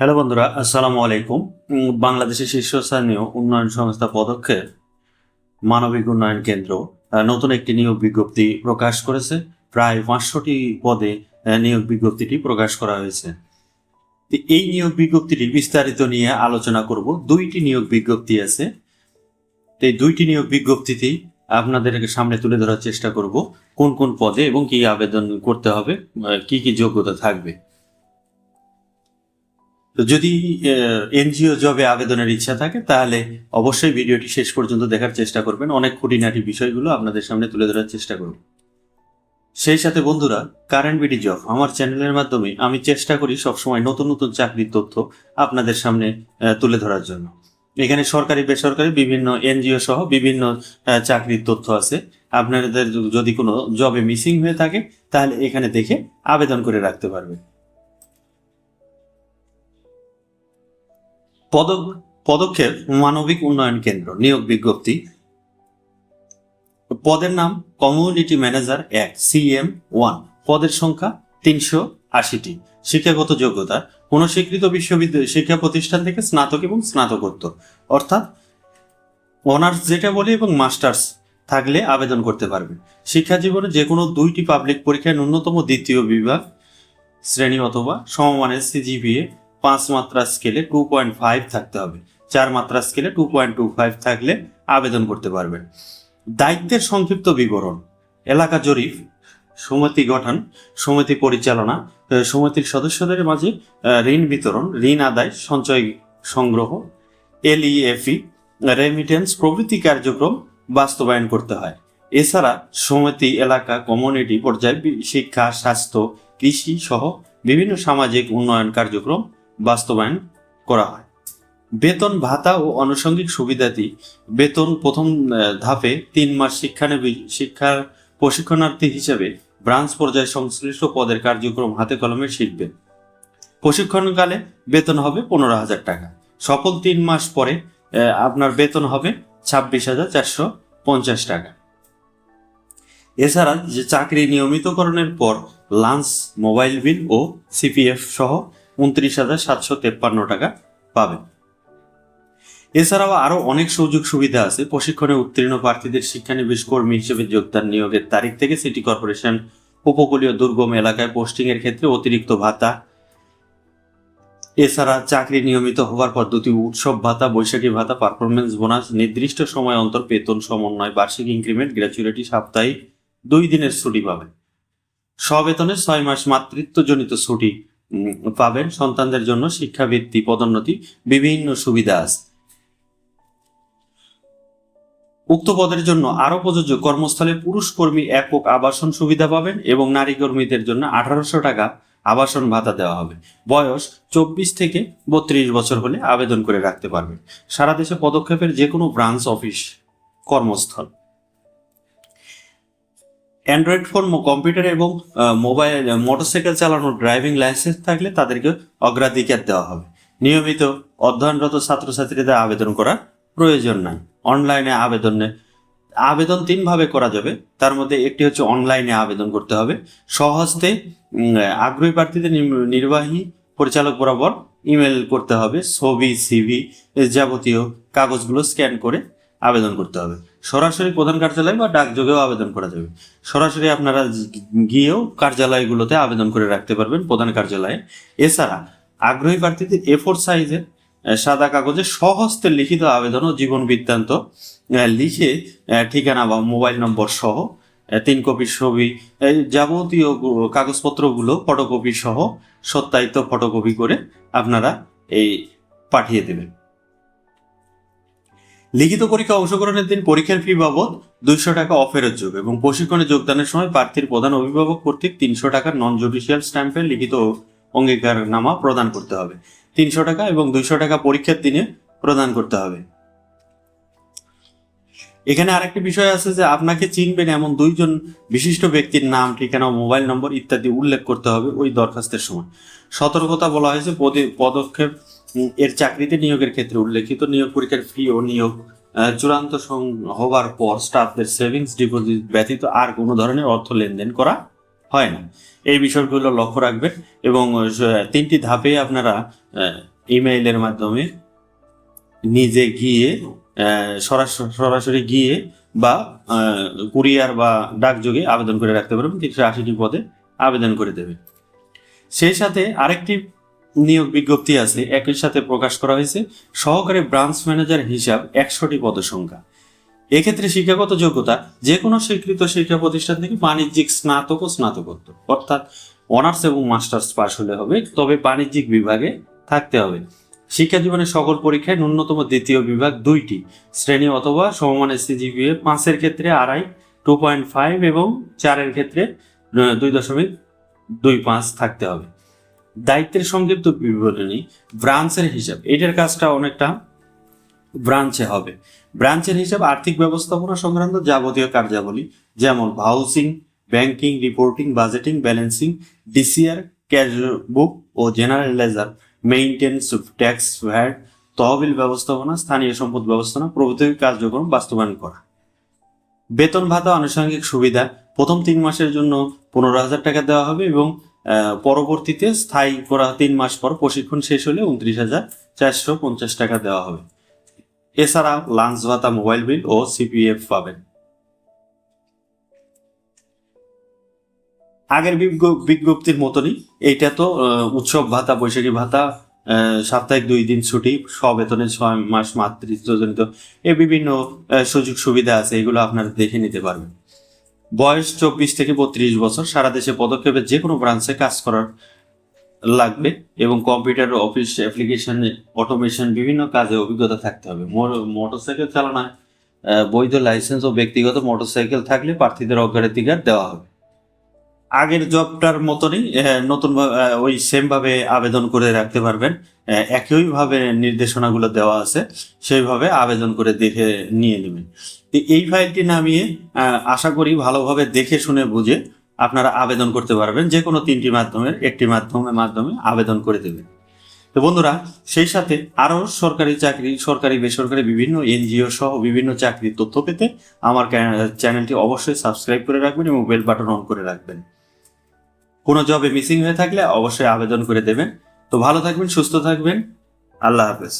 Hello বন্ধুরা, আসসালামু আলাইকুম। বাংলাদেশের শীর্ষস্থানীয় উন্নয়ন সংস্থা পদক্ষেপ, মানবিক উন্নয়ন কেন্দ্র নতুন একটি নিয়োগ বিজ্ঞপ্তি প্রকাশ করেছে। প্রায় পাঁচশোটি পদে নিয়োগ বিজ্ঞপ্তিটি প্রকাশ করা হয়েছে। এই নিয়োগ বিজ্ঞপ্তিটি বিস্তারিত নিয়ে আলোচনা করব। দুইটি নিয়োগ বিজ্ঞপ্তি আছে। এই দুইটি নিয়োগ বিজ্ঞপ্তিতেই আপনাদের সামনে তুলে ধরার চেষ্টা করব। কোন কোন পদে এবং কি আবেদন করতে হবে কি কি যোগ্যতা থাকবে। তো যদি এনজিও জবে আবেদনের ইচ্ছা থাকে, তাহলে অবশ্যই ভিডিওটি শেষ পর্যন্ত দেখার চেষ্টা করবেন। অনেক খুঁটিনাটি বিষয়গুলো আপনাদের সামনে তুলে ধরার চেষ্টা করব। সেই সাথে বন্ধুরা, কারেন্ট বিডি জব আমার চ্যানেলের মাধ্যমে আমি চেষ্টা করি সবসময় নতুন নতুন চাকরির তথ্য আপনাদের সামনে তুলে ধরার জন্য। এখানে সরকারি, বেসরকারি বিভিন্ন এনজিও সহ বিভিন্ন চাকরির তথ্য আছে। আপনাদের যদি কোনো জবে মিসিং হয়ে থাকে, তাহলে এখানে দেখে আবেদন করে রাখতে পারবেন। পদ- পদক্ষেপ মানবিক উন্নয়ন কেন্দ্র, নিয়োগ বিজ্ঞপ্তি। পদের নাম কমিউনিটি ম্যানেজার এক সিএম ওয়ান পদের সংখ্যা তিনশো আশিটি। শিক্ষাগত যোগ্যতা, কোন স্বীকৃত বিশ্ববিদ্যালয়, শিক্ষা প্রতিষ্ঠান থেকে স্নাতক এবং স্নাতকোত্তর। অর্থাৎ অনার্স যেটা বলি এবং মাস্টার্স থাকলে আবেদন করতে পারবে শিক্ষা জীবনে যে কোনো দুইটি পাবলিক পরীক্ষায় ন্যূনতম দ্বিতীয় বিভাগ, শ্রেণি অথবা সমমানের সিজিপিএ পাঁচ মাত্রা স্কেলে টু পয়েন্ট ফাইভ থাকতে হবে। চার মাত্রা স্কেলে টু পয়েন্ট টু ফাইভ থাকলে আবেদন করতে পারবেন। দায়িত্বের সংক্ষিপ্ত বিবরণ, এলাকা জরিপ, সমিতি গঠন, সমিতি পরিচালনা সমিতির সদস্যদের মাঝে ঋণ বিতরণ, ঋণ আদায়, সঞ্চয় সংগ্রহ এলইএফই রেমিটেন্স প্রভৃতি কার্যক্রম বাস্তবায়ন করতে হয়। এছাড়া সমিতি, এলাকা কমিউনিটি পর্যায়ে শিক্ষা, স্বাস্থ্য, কৃষি সহ বিভিন্ন সামাজিক উন্নয়ন কার্যক্রম বাস্তবায়ন করা হয়। বেতন ভাতা ও আনুষঙ্গিক সুবিধাদি বেতন প্রথম ধাপে তিন মাস শিক্ষানবী শিক্ষার প্রশিক্ষণার্থী হিসেবে ব্রাঞ্চ পর্যায়ে সংশ্লিষ্ট পদের কার্যক্রম হাতে কলমে শিখবেন প্রশিক্ষণকালে বেতন হবে পনেরো হাজার টাকা। সফল তিন মাস পরে আপনার বেতন হবে ছাব্বিশ হাজার চারশো পঞ্চাশ টাকা। এছাড়া যে চাকরি নিয়মিতকরণের পর লাঞ্চ, মোবাইল বিল ও সিপিএফ সহ উনত্রিশ হাজার সাতশো তেপ্পান্ন টাকা পাবেন। এছাড়াও আরও অনেক সুযোগ সুবিধা আছে। প্রশিক্ষণে উত্তীর্ণ প্রার্থীদের শিক্ষানবিশ কর্মী হিসেবে যোগদান নিয়োগের তারিখ থেকে সিটি কর্পোরেশন উপকূলীয় দুর্গম এলাকায় পোস্টিং এর ক্ষেত্রে অতিরিক্ত ভাতা। এছাড়া চাকরি নিয়মিত হওয়ার পদ্ধতি, উৎসব ভাতা, বৈশাখী ভাতা পারফরমেন্স বোনাস নির্দিষ্ট সময় অন্তর বেতন সমন্বয়, বার্ষিক ইনক্রিমেন্ট গ্র্যাচুইটি সাপ্তাহিক, দুই দিনের ছুটি পাবে সবেতনে ছয় মাস মাতৃত্বজনিত ছুটি। পাবেন। সন্তানদের জন্য শিক্ষাবৃত্তি, পদোন্নতি, বিভিন্ন সুবিধা আছে। উক্ত পদের জন্য আরও প্রযোজ্য কর্মস্থলে পুরুষ কর্মী একক আবাসন সুবিধা পাবেন এবং নারী কর্মীদের জন্য আঠারোশো টাকা আবাসন ভাতা দেওয়া হবে। বয়স চব্বিশ থেকে বত্রিশ বছর হলে আবেদন করে রাখতে পারবেন। সারা দেশে পদক্ষেপের যে কোনো ব্রাঞ্চ অফিস কর্মস্থল। অ্যান্ড্রয়েড ফোন কম্পিউটার এবং মোবাইল মোটরসাইকেল চালানোর ড্রাইভিং লাইসেন্স থাকলে তাদেরকে অগ্রাধিকার দেওয়া হবে। নিয়মিত অধ্যয়নরত ছাত্রছাত্রীদের আবেদন করার প্রয়োজন নাই। অনলাইনে আবেদনে, আবেদন তিনভাবে করা যাবে। তার মধ্যে একটি হচ্ছে অনলাইনে আবেদন করতে হবে। সহজতে আগ্রহী প্রার্থীদের নির্বাহী পরিচালক বরাবর ইমেল করতে হবে। ছবি সিভি যাবতীয় কাগজগুলো স্ক্যান করে আবেদন করতে হবে। সরাসরি প্রধান কার্যালয় বা ডাকযোগেও আবেদন করা যাবে। সরাসরি আপনারা গিয়েও কার্যালয়গুলোতে আবেদন করে রাখতে পারবেন প্রধান কার্যালয়ে। এছাড়া আগ্রহী প্রার্থীদের এ ফোর সাইজের সাদা কাগজে সহস্তে লিখিত আবেদন ও জীবন বৃত্তান্ত লিখে ঠিকানা বা মোবাইল নম্বর সহ তিন কপি ছবি যাবতীয় কাগজপত্রগুলো ফটোকপি সহ, সত্যায়িত ফটোকপি করে আপনারা এই পাঠিয়ে দেবেন। লিখিত পরীক্ষা অংশগ্রহণের দিন পরীক্ষার ফি বাবদ দুইশো টাকা অফেরত যোগ এবং প্রশিক্ষণে যোগদানের সময় প্রার্থীর প্রধান অভিভাবক কর্তৃক তিনশো টাকার নন জুডিশিয়াল স্ট্যাম্পের লিখিত অঙ্গীকারনামা প্রদান করতে হবে। তিনশো টাকা এবং দুইশো টাকা পরীক্ষার দিনে প্রদান করতে হবে। এখানে আরেকটি বিষয় আছে যে আপনাকে চিনবেন এমন দুইজন বিশিষ্ট ব্যক্তির নাম, ঠিকানা, মোবাইল নম্বর ইত্যাদি উল্লেখ করতে হবে ওই দরখাস্তের সময়। সতর্কতা বলা হয়েছে, পদে- পদক্ষেপ এর চাকরিতে নিয়োগের ক্ষেত্রে উল্লেখিত নিয়োগ পরীক্ষার ফি ও নিয়োগ চূড়ান্ত হবার পর স্টাফদের সেভিংস ডিপোজিট ব্যতীত আর কোনো ধরনের অর্থ লেনদেন করা হয় না। এই বিষয়গুলো লক্ষ্য রাখবেন এবং তিনটি ধাপে আপনারা ইমেইলের মাধ্যমে নিজে গিয়ে সরাসরি গিয়ে বা কুরিয়ার বা ডাকযোগে আবেদন করে রাখতে পারবেন। তিনশো আশিটি পদে আবেদন করে দেবে সেই সাথে আরেকটি নিয়োগ বিজ্ঞপ্তি আছে একই সাথে প্রকাশ করা হয়েছে। সহকারী ব্রাঞ্চ ম্যানেজার হিসাব একশোটি পদসংখ্যা। এক্ষেত্রে শিক্ষাগত যোগ্যতা যে কোনো স্বীকৃত শিক্ষা প্রতিষ্ঠান থেকে বাণিজ্যিক স্নাতক ও স্নাতকোত্তর। অর্থাৎ অনার্স এবং মাস্টার্স পাশ হলে হবে, তবে বাণিজ্যিক বিভাগে থাকতে হবে। শিক্ষা জীবনের সকল পরীক্ষায় ন্যূনতম দ্বিতীয় বিভাগ দুইটি, শ্রেণি অথবা সমমানের সিজিপিএ পাঁচের ক্ষেত্রে আড়াই, টু পয়েন্ট ফাইভ এবং চারের ক্ষেত্রে দুই দশমিক দুই পাঁচ থাকতে হবে। দায়িত্বের সংক্ষিপ্ত বিবরণী ব্রাঞ্চের হিসাব। এটার কাজটা অনেকটা ব্রাঞ্চে হবে। ব্রাঞ্চের হিসাব, আর্থিক ব্যবস্থাপনা সংক্রান্ত যাবতীয় কার্যাবলী, যেমন housing banking reporting budgeting balancing DCR cash book ও general ledger maintenance tax VAT তহবিল ব্যবস্থাপনা, স্থানীয় সম্পদ ব্যবস্থাপনা, প্রভৃতি কার্যক্রম বাস্তবায়ন করা। বেতন ভাতা আনুষঙ্গিক সুবিধা, প্রথম তিন মাসের জন্য পনেরো হাজার টাকা দেওয়া হবে এবং পরবর্তীতে স্থায়ী করা তিন মাস পর প্রশিক্ষণ শেষ হলে উনত্রিশ হাজার চারশো পঞ্চাশ টাকা দেওয়া হবে। এছাড়া লাঞ্চ ভাতা, মোবাইল বিল ও সিপিএফ পাবেন। আগের বিজ্ঞ- বিজ্ঞপ্তির মতনই এইটা তো উৎসব ভাতা, বৈশাখী ভাতা সাপ্তাহিক দুই দিন ছুটি সবেতনে ছয় মাস মাতৃত্বজনিত, এ বিভিন্ন সুযোগ সুবিধা আছে, এগুলো আপনারা দেখে নিতে পারবেন। বয়স চব্বিশ থেকে বত্রিশ বছর। সারা দেশে পদক্ষেপে যে কোনো ব্রাঞ্চে কাজ করার লাগবে এবং কম্পিউটার, অফিস, অ্যাপ্লিকেশন, অটোমেশন, বিভিন্ন কাজে অভিজ্ঞতা থাকতে হবে। মোটরসাইকেল চালানোয় বৈধ লাইসেন্স ও ব্যক্তিগত মোটরসাইকেল থাকলে প্রার্থীদের অগ্রাধিকার দেওয়া হবে। আগের জবটার মতনই নতুন ওই সেম ভাবে আবেদন করে রাখতে পারবেন। একইভাবে নির্দেশনাগুলো দেওয়া আছে, সেইভাবে আবেদন করে দেখে নিয়ে নেবেন। তো এই ফাইলটি নামিয়ে আশা করি ভালোভাবে দেখে শুনে বুঝে আপনারা আবেদন করতে পারবেন, যে কোনো তিনটি মাধ্যমের, একটি মাধ্যমে মাধ্যমে আবেদন করে দেবেন। তো বন্ধুরা, সেই সাথে আরও সরকারি চাকরি, সরকারি, বেসরকারি বিভিন্ন এনজিও সহ বিভিন্ন চাকরির তথ্য পেতে আমার চ্যানেলটি অবশ্যই সাবস্ক্রাইব করে রাখবেন এবং বেল বাটন অন করে রাখবেন। কোনো জবে মিসিং হয়ে থাকলে অবশ্যই আবেদন করে দেবেন। তো ভালো থাকবেন, সুস্থ থাকবেন। আল্লাহ হাফেজ।